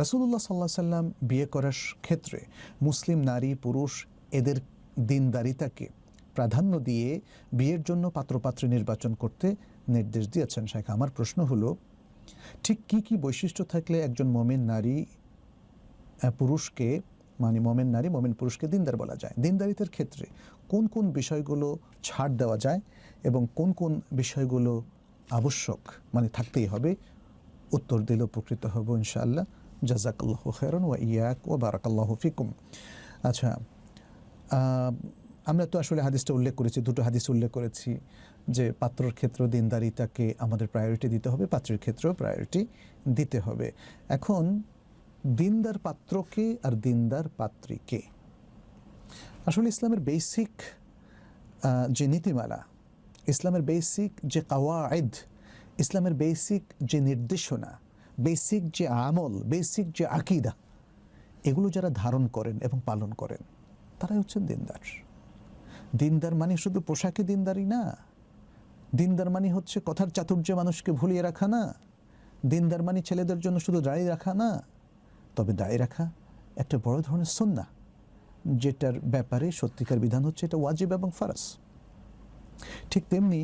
রাসুলুল্লাহ সাল্লাহ সাল্লাম বিয়ে করার ক্ষেত্রে মুসলিম নারী, পুরুষ এদের দিনদারিতাকে প্রাধান্য দিয়ে বিয়ের জন্য পাত্রপাত্রী নির্বাচন করতে নির্দেশ দিয়েছেন। শেখ আমার প্রশ্ন হলো, ঠিক কি কি বৈশিষ্ট্য থাকলে একজন মমিন নারী পুরুষকে মানে মমেন নারী, মমেন পুরুষকে দিনদার বলা যায়? দিনদারিতার ক্ষেত্রে কোন কোন বিষয়গুলো ছাড় দেওয়া যায় এবং কোন কোন বিষয়গুলো আবশ্যক মানে থাকতেই হবে? উত্তর দিলে উপকৃত হব ইনশাআল্লাহ। জাজাকাল্লাহ খেরন ওয়া ইয়াক ও বারাকাল্লাহ ফিকুম। আচ্ছা আমরা তো আসলে হাদিসটা উল্লেখ করেছি, দুটো হাদিস উল্লেখ করেছি যে পাত্রর ক্ষেত্র দিনদারিতাকে আমাদের প্রায়োরিটি দিতে হবে, পাত্রের ক্ষেত্রেও প্রায়োরিটি দিতে হবে। এখন, দিনদার পাত্রকে আর দিনদার পাত্রীকে। আসলে ইসলামের বেসিক যে নীতিমালা, ইসলামের বেসিক যে কাওয়ায়দ ইসলামের বেসিক যে নির্দেশনা বেসিক যে আমল, বেসিক যে আকিদা, এগুলো যারা ধারণ করেন এবং পালন করেন, তারাই হচ্ছেন দিনদার। দিনদার মানে শুধু পোশাকে দিনদারি না, দিনদার মানে হচ্ছে কথার চাতুর্যে মানুষকে ভুলিয়ে রাখা না, দিনদার মানে ছেলেদের জন্য শুধু দাঁড়িয়ে রাখা না, তবে দাঁড়িয়ে রাখা একটা বড় ধরনের সন্না, যেটার ব্যাপারে সত্যিকার বিধান হচ্ছে এটা ওয়াজিব এবং ফারাস ঠিক তেমনি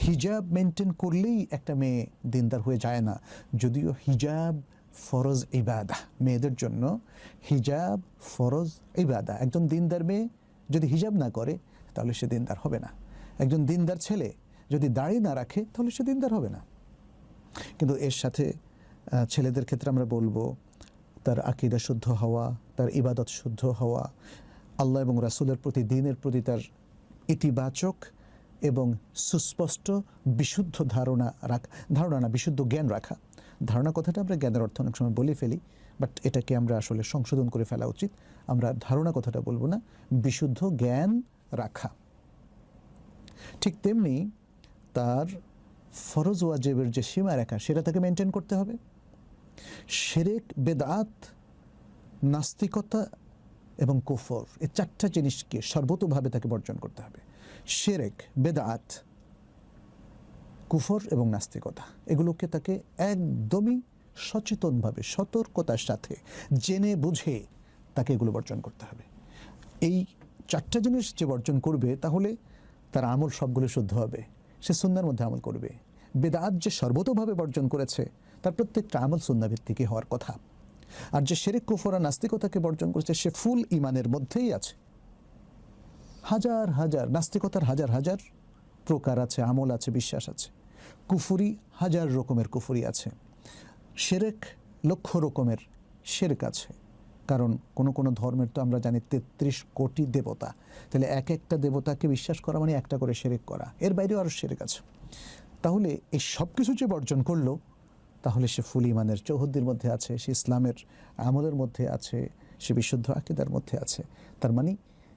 হিজাব মেনটেন করলেই একটা মেয়ে দিনদার হয়ে যায় না। যদিও হিজাব ফরজ ইবাদা, মেয়েদের জন্য হিজাব ফরজ ইবাদা। একজন দিনদার মেয়ে যদি হিজাব না করে, তাহলে সে দিনদার হবে না। একজন দিনদার ছেলে যদি দাড়ি না রাখে, তাহলে সে দিনদার হবে না। কিন্তু এর সাথে ছেলেদের ক্ষেত্রে আমরা বলব, তার আকিদা শুদ্ধ হওয়া, তার ইবাদত শুদ্ধ হওয়া, আল্লাহ এবং রাসূলের প্রতি, দিনের প্রতি তার ইতিবাচক এবং সুস্পষ্ট, বিশুদ্ধ ধারণা রাখা, ধারণা না, বিশুদ্ধ জ্ঞান রাখা। ধারণা কথাটা আমরা জ্ঞানের অর্থ অনেক সময় বলে ফেলি, বাট এটাকে আমরা আসলে সংশোধন করে ফেলা উচিত। আমরা ধারণা কথাটা বলব না, বিশুদ্ধ জ্ঞান রাখা। ঠিক তেমনি তার ফরজ ওয়াজেবের যে সীমা রেখা, সেটা তাকে মেনটেন করতে হবে। সেরেক বেদাত, নাস্তিকতা এবং কুফর, এই চারটা জিনিসকে সর্বতোভাবে তাকে বর্জন করতে হবে। সেরেক বেদাত, কুফর এবং নাস্তিকতা। এগুলোকে তাকে একদমই সচেতনভাবে, সতর্কতার সাথে জেনে বুঝে তাকে এগুলো বর্জন করতে হবে। এই চারটা জিনিস যে বর্জন করবে, তাহলে তার আমল সবগুলো শুদ্ধ হবে। সে সুন্নার মধ্যে আমল করবে। বেদাত যে সর্বতোভাবে বর্জন করেছে, তার প্রত্যেকটা আমল সুন্না ভিত্তিকই হওয়ার কথা। আর যে শেরেক, কুফর আর নাস্তিকতাকে বর্জন করেছে, সে ফুল ইমানের মধ্যেই আছে। হাজার হাজার, নাস্তিকতার হাজার হাজার প্রকার আছে, আমল আছে, বিশ্বাস আছে। কুফুরি হাজার রকমের কুফুরি আছে। সেরেক লক্ষ রকমের সেরেক আছে। কারণ কোনো কোনো ধর্মের তো আমরা জানি তেত্রিশ কোটি দেবতা। তাহলে এক একটা দেবতাকে বিশ্বাস করা মানে একটা করে সেরেক করা। এর বাইরেও আরও সেরেক আছে। তাহলে এই সব কিছু যে বর্জন করল, তাহলে সে ফুল ইমানের চৌহদ্দির মধ্যে আছে, সে ইসলামের আমলের মধ্যে আছে, সে বিশুদ্ধ আকিদার মধ্যে আছে। তার মানে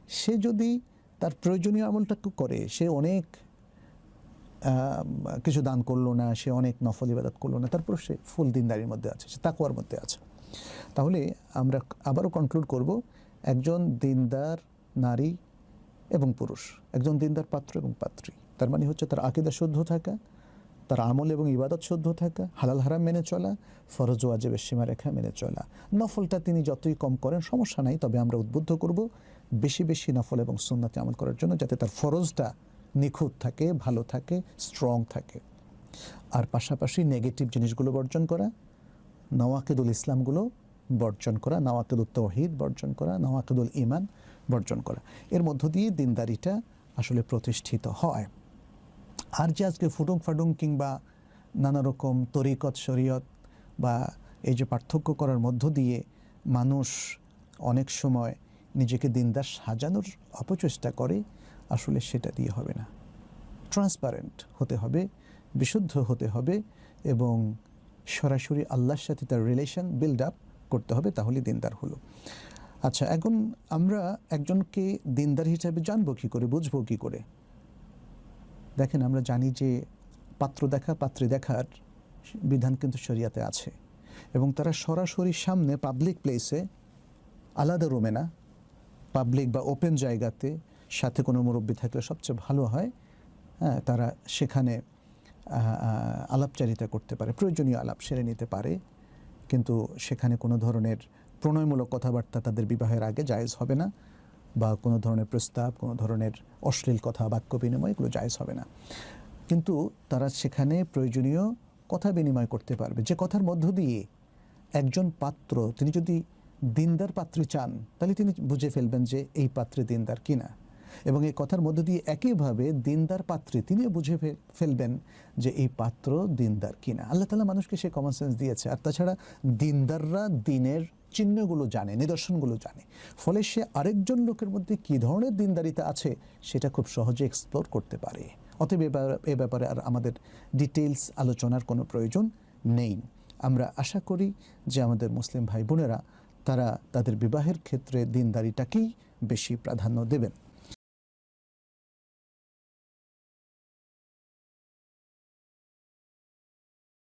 সে যদি তার প্রয়োজনীয় আমলটাকে করে। সে অনেক কিছু দান করল না, সে অনেক নফল ইবাদত করল না, তারপর সে ফুল দিনদারির মধ্যে আছে, সে তাকুয়ার মধ্যে আছে। তাহলে আমরা আবারও কনক্লুড করব, একজন দিনদার নারী এবং পুরুষ, একজন দিনদার পাত্র এবং পাত্রী। তার মানে হচ্ছে তার আকিদা শুদ্ধ থাকা, তার আমল এবং ইবাদত শুদ্ধ থাকা, হালাল হারাম মেনে চলা, ফরজ ওয়াজেবের সীমারেখা মেনে চলা। নফলটা তিনি যতই কম করেন, সমস্যা নাই, তবে আমরা উদ্বুদ্ধ করব বেশি বেশি নফল এবং সুন্নাতে আমল করার জন্য যাতে তার ফরজটা নিখুঁত থাকে, ভালো থাকে স্ট্রং থাকে। আর পাশাপাশি নেগেটিভ জিনিসগুলো বর্জন করা, নওয়াকেদুল ইসলামগুলো বর্জন করা নওয়াকেদুল তৌহিদ বর্জন করা, নওয়াকেদুল ইমান বর্জন করা। এর মধ্য দিয়ে দিনদারিটা আসলে প্রতিষ্ঠিত হয়। আর যে আজকে ফুটুং ফাডুং কিংবা নানা রকম তরিকত, শরীয়ত বা এই যে পার্থক্য করার মধ্য দিয়ে মানুষ অনেক সময় নিজেকে দিনদার সাজানোর অপচেষ্টা করে, আসলে সেটা দিয়ে হবে না। ট্রান্সপারেন্ট হতে হবে, বিশুদ্ধ হতে হবে এবং সরাসরি আল্লাহর সাথে তার রিলেশন বিল্ড আপ করতে হবে, তাহলে দিনদার হলো। আচ্ছা এখন আমরা একজনকে দিনদার হিসাবে জানব কী করে, বুঝব কী করে? দেখেন, আমরা জানি যে পাত্র দেখা, পাত্রী দেখার বিধান কিন্তু শরিয়াতে আছে এবং তারা সরাসরি সামনে পাবলিক প্লেসে আলাদা রুমে না পাবলিক বা ওপেন জায়গাতে সাথে কোনো মুরব্বী থাকলে সবচেয়ে ভালো হয় হ্যাঁ তারা সেখানে আলাপচারিতা করতে পারে, প্রয়োজনীয় আলাপ সেরে নিতে পারে, কিন্তু সেখানে কোনো ধরনের প্রণয়মূলক কথাবার্তা তাদের বিবাহের আগে জায়েজ হবে না বা কোনো ধরনের প্রস্তাব, কোনো ধরনের অশ্লীল কথা, বাক্য বিনিময় এগুলো জায়েজ হবে না। কিন্তু তারা সেখানে প্রয়োজনীয় কথা বিনিময় করতে পারবে। যে কথার মধ্য দিয়ে একজন পাত্র, তিনি যদি দিনদার পাত্রী চান, তাহলে তিনি বুঝে ফেলবেন যে এই পাত্রে দিনদার কিনা। এবং এই কথার মধ্য দিয়ে একইভাবে দিনদার পাত্রী তিনিও বুঝে ফেলবেন যে এই পাত্র দিনদার কিনা। আল্লাহ তালা মানুষকে সে কমন সেন্স দিয়েছে। আর তাছাড়া দিনদাররা দিনের চিহ্নগুলো জানে, নিদর্শনগুলো জানে। ফলে সে আরেকজন লোকের মধ্যে কী ধরনের দিনদারিতা আছে সেটা খুব সহজে এক্সপ্লোর করতে পারে। অতএব এ ব্যাপারে আর আমাদের ডিটেলস আলোচনার কোনো প্রয়োজন নেই। আমরা আশা করি যে আমাদের মুসলিম ভাই বোনেরা তারা তাদের বিবাহের ক্ষেত্রে দিনদারিটাকেই বেশি প্রাধান্য দেবেন।